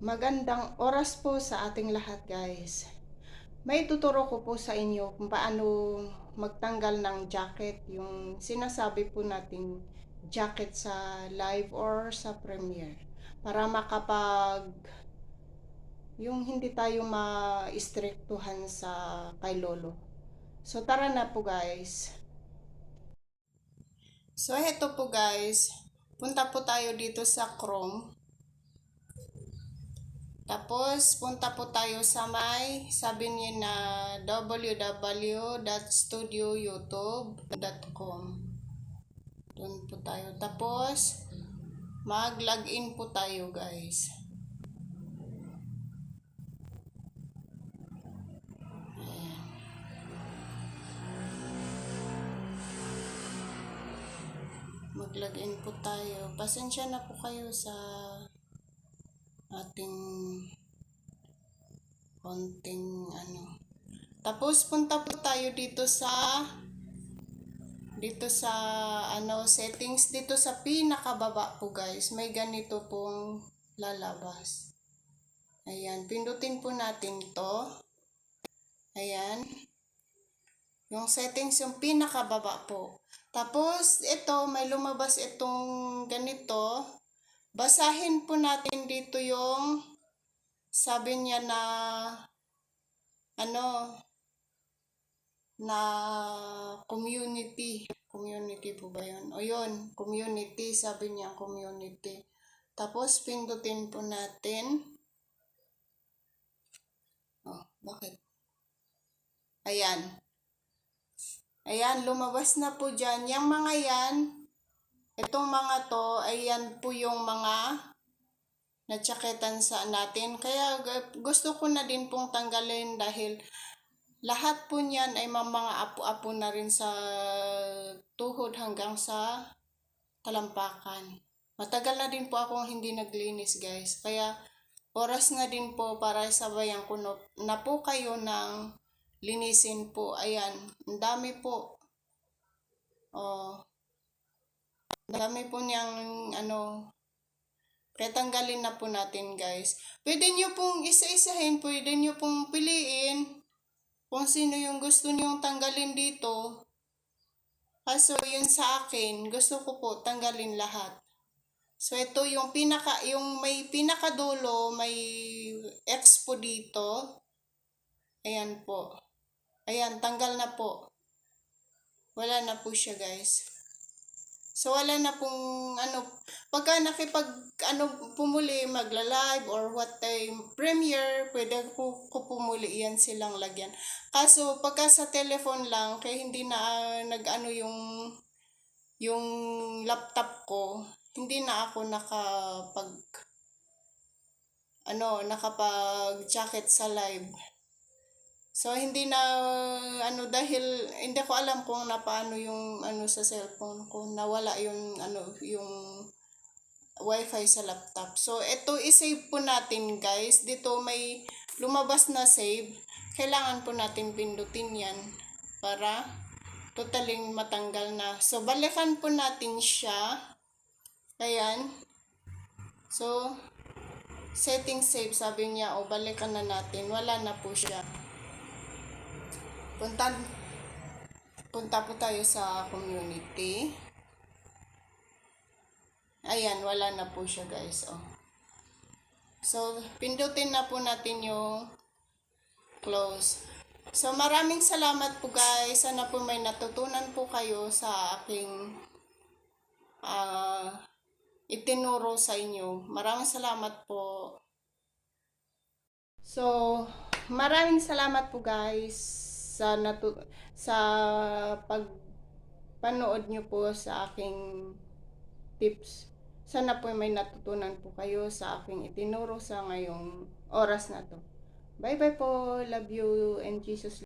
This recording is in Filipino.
Magandang oras po sa ating lahat guys. May tuturo ko po sa inyo kung paano magtanggal ng jacket, yung sinasabi po nating jacket sa live or sa premiere. Para makapag yung hindi tayo ma-istriktuhan sa kay lolo. So tara na po guys. So heto po guys, punta po tayo dito sa Chrome. Tapos, punta po tayo sa may, sabi niya na www.studioyoutube.com Doon po tayo. Tapos, mag-login po tayo guys. Mag-login po tayo. Pasensya na po kayo sa ating konting ano. Tapos punta po tayo dito sa dito sa ano settings dito sa pinakababa po guys. May ganito pong lalabas. Ayan, pindutin po natin 'to. Ayan. Yung settings yung pinakababa po. Tapos ito may lumabas itong ganito. Basahin po natin dito yung sabi niya na ano na community. Community po ba yun? O yun, community. Sabi niya community. Tapos pindutin po natin. Oh, bakit? Ayan. Ayan, lumabas na po dyan. Yung mga yan, Itong mga to, ay yan po yung mga natsaketan sa natin. Kaya gu- gusto ko na din pong tanggalin dahil lahat po niyan ay mga apo-apo na rin sa tuhod hanggang sa talampakan. Matagal na din po akong hindi naglinis guys. Kaya oras na din po para sabayan ko no- na po kayo ng linisin po. Ayan, ang dami po. Oh, Dami po niyang ano, kaya tanggalin na po natin guys. Pwede niyo pong isa-isahin, pwede niyo pong piliin kung sino yung gusto niyong tanggalin dito. Kaso yun sa akin, gusto ko po tanggalin lahat. So ito yung pinaka, yung may pinakadulo, may expo dito. Ayan po. Ayan, tanggal na po. Wala na po siya guys. So wala na pong ano pagka nakipag ano pumuli magla-live or what time premiere pwede ko, ko pumuli yan silang lagyan. Kaso pagka sa telephone lang kaya hindi na nag-ano yung yung laptop ko hindi na ako nakapag ano nakapag jacket sa live. So hindi na ano dahil hindi ko alam kung na paano yung ano sa cellphone ko nawala yung ano yung wifi sa laptop. So ito i-save po natin guys. Dito may lumabas na save. Kailangan po natin pindutin yan para totaling matanggal na. So balikan po natin siya. Ayan. So setting save sabi niya o balikan na natin. Wala na po siya punta punta po tayo sa community. Ayan, wala na po siya guys. Oh. So, pindutin na po natin yung close. So, maraming salamat po guys. Sana po may natutunan po kayo sa aking ah itinuro sa inyo. Maraming salamat po. So, maraming salamat po guys sa natu sa pag panood nyo po sa aking tips. Sana po may natutunan po kayo sa aking itinuro sa ngayong oras na to. Bye bye po. Love you and Jesus